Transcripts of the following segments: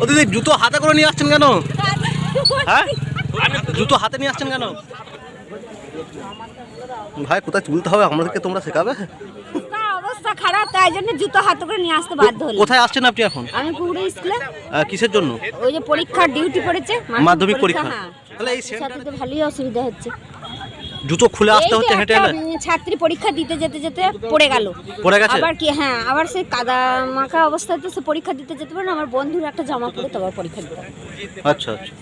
ও দিদি জুতো হাতে করে নিয়ে আসছেন কেন? হ্যাঁ? জুতো হাতে নিয়ে আসছেন কেন? ভাই কোথায় তুলতে হবে? আমাদেরকে তোমরা শেখাবে? অবস্থা খারাপ তাই জন্য জুতো হাতে করে নিয়ে আসতে বাধ্য হলো কোথায় আসছেন আপনি এখন? আমি পুকুরে স্কুলে। কিসের জন্য? ওই যে পরীক্ষার ডিউটি পড়েছে মাধ্যমিক পরীক্ষা হ্যাঁ। তাহলে এই সেন্টারে ভালোই অসুবিধা হচ্ছে। জুতো খুলে আসতে এই তো হচ্ছে হেঁটে এলে? ছাত্রী পরীক্ষা দিতে যেতে যেতে পড়ে গেল। পড়ে গেছে? আবার কি হ্যাঁ আবার সে কাদা মাখা অবস্থায় তো সে পরীক্ষা দিতে যেতে পারে না আমার বন্ধুর একটা জামা পরে তো আবার পরীক্ষা দিতে। আচ্ছা আচ্ছা।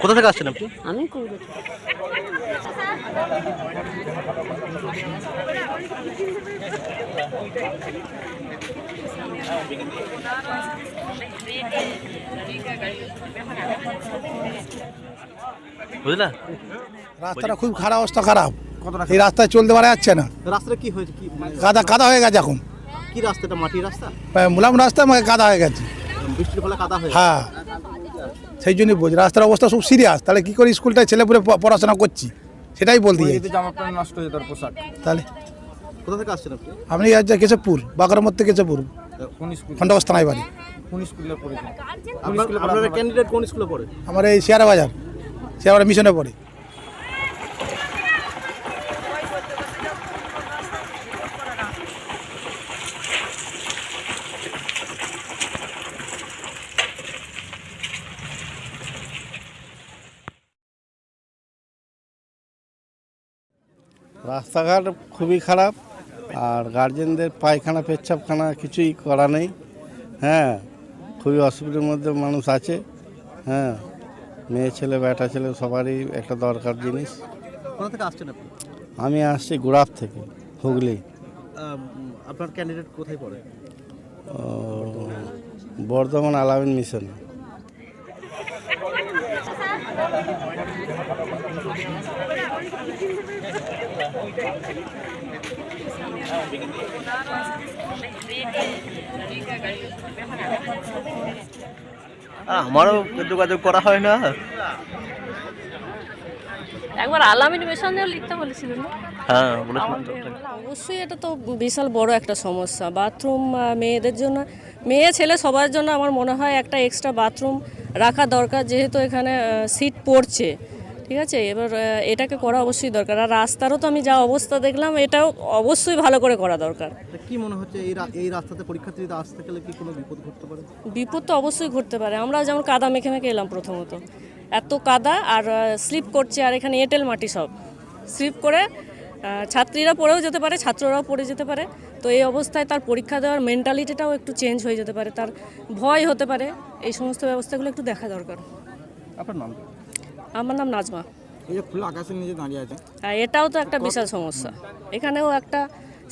কোথা থেকে আসছেন আপনি? আমি কুড়ে বুঝলা? রাস্তাটা খুব খারাপ অবস্থা খারাপ। এই রাস্তায় চলতে পারা যাচ্ছে না। রাস্তাটা কি হয়েছে? কি মানে কাদা কাদা হয়ে গেছে এখন। কি রাস্তাটা? মাটির রাস্তা? মুলাম রাস্তা আমাকে কাদা হয়ে গেছে। বৃষ্টির ফলে কাদা হয়ে হ্যাঁ। সেই জন্যই বলছি রাস্তার অবস্থা খুব সিরিয়াস তাহলে কি করে স্কুলটায় প- পড়াশোনা করছি? সেটাই বলতে চাই জামা প্যান্ট নষ্ট হয়ে তোর পোশাক। তাহলে? কোথা থেকে আসছেন আপনি? আপনি আজ কেশবপুর বাঁকড়ার মধ্যে কেশবপুর। কোন স্কুল খন্ডবাস থানায় বাড়ি। কোন স্কুলে পড়েছে আপনার আপনার ক্যান্ডিডেট কোন স্কুলে পড়ে? আমার এই শেয়ারা বাজার শেয়ারা মিশনে পড়ে। রাস্তাঘাট খুবই খারাপ আর গার্জেনদের পায়খানা পেচ্ছাপখানা কিছুই করা নেই। হ্যাঁ খুবই অসুবিধার মধ্যে মানুষ আছে। হ্যাঁ মেয়ে ছেলে ব্যাটা ছেলে সবারই একটা দরকার জিনিস। কোথা থেকে আসছেন আপনি? আমি আসছি গুড়াপ থেকে হুগলি। আপনার ক্যান্ডিডেট কোথায় পড়ে? ও, বর্ধমান আলামিন মিশন। আমারও যোগাযোগ করা হয় না। একবার আলামিন লিখতে না? হ্যাঁ। অবশ্যই এটা তো বিশাল বড় একটা সমস্যা। বাথরুম মেয়েদের জন্য মেয়ে ছেলে সবার জন্য আমার মনে হয় একটা এক্সট্রা বাথরুম রাখা দরকার যেহেতু এখানে সিট পড়ছে। ঠিক আছে? এবার এটাকে করা অবশ্যই দরকার। আর রাস্তারও তো আমি যা অবস্থা দেখলাম এটাও অবশ্যই ভালো করে করা দরকার। কি মনে হচ্ছে এই এই রাস্তাতে পরীক্ষার্থীরা আসতে গেলে কি কোনো বিপদ ঘটতে পারে? বিপদ তো অবশ্যই ঘটতে পারে। আমরা যেমন কাদা মেখে মেখে এলাম প্রথমত। এত কাদা আর স্লিপ করছে আর এখানে এঁটেল মাটি সব। স্লিপ করে ছাত্রীরা পড়েও যেতে পারে ছাত্ররাও পড়ে যেতে পারে। তো এই অবস্থায় তার পরীক্ষা দেওয়ার মেন্টালিটিটাও একটু চেঞ্জ হয়ে যেতে পারে। তার ভয় হতে পারে। এই সমস্ত ব্যবস্থাগুলো একটু দেখা দরকার। আপনার নাম আমার নাম নাজমা। এই যে খোলা আকাশের নিচে দাঁড়িয়ে আছে। আর এটাও তো একটা বিশাল সমস্যা। এখানেও একটা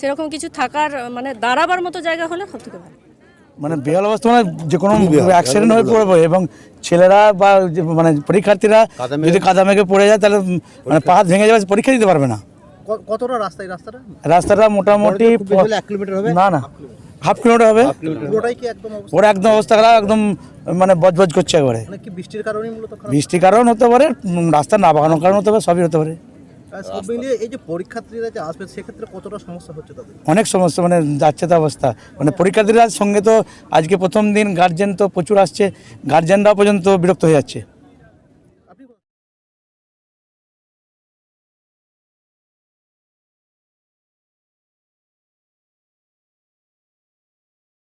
সেরকম কিছু থাকার মানে দাঁড়াবার মতো জায়গা হলে সব থেকে ভালো। মানে বেহাল অবস্থা মানে যে কোনো অ্যাক্সিডেন্ট হয়ে পড়বে এবং ছেলেরা বা যে মানে পরীক্ষার্থীরা যদি কাদা মেঘে পড়ে যায় তাহলে মানে পাহাড় ভেঙে যাবে পরীক্ষা দিতে পারবে না। কতটা রাস্তায় রাস্তাটা? রাস্তাটা মোটামুটি না না। হাফ কিলোমিটার হবে? ওরা একদম অবস্থা খারাপ একদম মানে বজবজ করছে একবারে। মানে বৃষ্টির কারণ হতে পারে রাস্তা না বাগানোর কারণ হতে পারে সবই হতে পারে। অনেক সমস্যা মানে যাচ্ছে তো অবস্থা। মানে পরীক্ষার্থীরা সঙ্গে তো আজকে প্রথম দিন গার্জেন তো প্রচুর আসছে গার্জেনরাও পর্যন্ত বিরক্ত হয়ে যাচ্ছে।